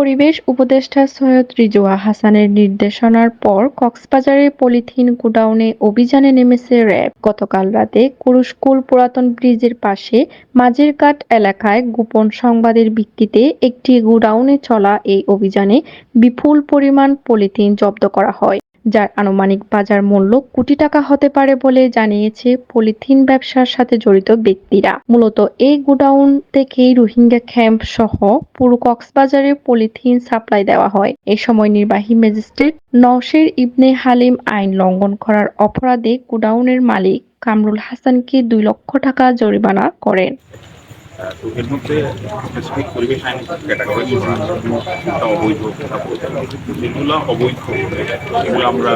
পরিবেশ উপদেষ্টা সৈয়দ রিজুয়া হাসানের নির্দেশনার পর কক্সবাজারের পলিথিন গুডাউনে অভিযানে নেমেছে র্যাব। গতকাল রাতে কুরুশকুল পুরাতন ব্রিজের পাশে মাঝেরঘাট এলাকায় গোপন সংবাদের ভিত্তিতে একটি গুডাউনে চলা এই অভিযানে বিপুল পরিমাণ পলিথিন জব্দ করা হয়। যার আনুমানিক বাজার মূল্য কোটি টাকা হতে পারে বলে জানিয়েছে পলিথিন ব্যবসার সাথে জড়িত ব্যক্তিরা। মূলত এই গোডাউন থেকেই রোহিঙ্গা ক্যাম্প সহ পুরো কক্সবাজারে পলিথিন সাপ্লাই দেওয়া হয়। এ সময় নির্বাহী ম্যাজিস্ট্রেট নওশের ইবনে হালিম আইন লঙ্ঘন করার অপরাধে গোডাউনের মালিক কামরুল হাসানকে দুই লক্ষ টাকা জরিমানা করেন। তো এর মধ্যে স্পেসিফিক পরিবেশ আইন ক্যাটাগরি অবৈধ যেগুলো অবৈধ সেগুলো আমরা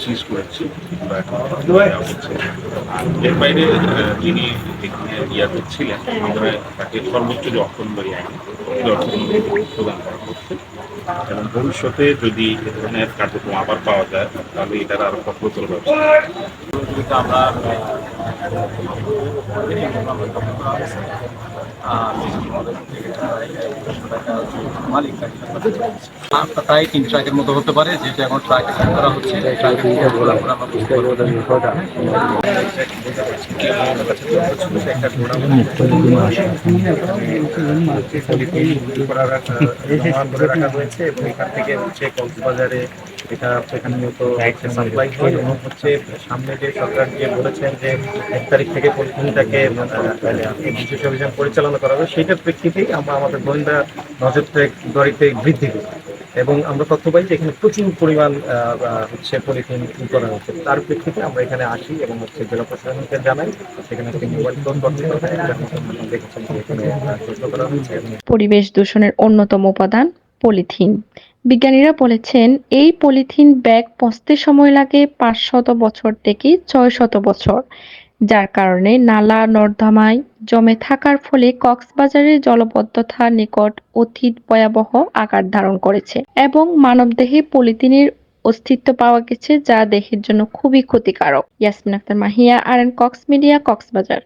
সিজ করেছি। আর এর বাইরে যিনি এখানে ইয়া করছিলেন আমরা তাকে সর্বোচ্চ যে অর্থনবাড়ি আইন প্রদান করা হচ্ছে। এবং ভবিষ্যতে যদি এ ধরনের কার্যক্রম আবার পাওয়া যায়, তাহলে এটার আরও কঠোরতর ব্যবস্থা। আমরা প্রায় তিন ট্রাকের মতো হতে পারে যেটা এখন ট্রাক করা হচ্ছে। আমরা বুঝতে পারব। করার রাখা হয়েছে এবং এখান থেকে হচ্ছে কক্সবাজারে এটা সাপ্লাই হয়। এবং হচ্ছে সামনে যে সরকার যে বলেছেন যে এক তারিখ থেকে পলিথিনটাকে বিশেষ অভিযান পরিচালনা করা হবে, সেইটার প্রেক্ষিতেই আমরা আমাদের গোয়েন্দা বৃদ্ধি করি। এবং আমরা তথ্য পাই যে এখানে প্রচুর পরিমাণ হচ্ছে পলিথিন করা হচ্ছে। তার প্রেক্ষিতে আমরা এখানে আসি এবং হচ্ছে জেলা প্রশাসনকে জানাই সেখানে একটি মোবাইল ফোন পরিবেশ দূষণের অন্যতম উপাদান। পলিথিন। বিজ্ঞানীরা বলেছেন, এই পলিথিন ব্যাগ পচতে সময় লাগে পাঁচ শত বছর থেকে ছয় শত বছর, যার কারণে নালা, নর্দমায় জমে থাকার ফলে কক্সবাজারের জলবদ্ধতা নিকট অতীত ভয়াবহ আকার ধারণ করেছে এবং মানবদেহে পলিথিনের অস্তিত্ব পাওয়া গেছে, যা দেহের জন্য খুবই ক্ষতিকারক। ইয়াসমিন আক্তার মাহিয়া, আর কক্স মিডিয়া, কক্সবাজার।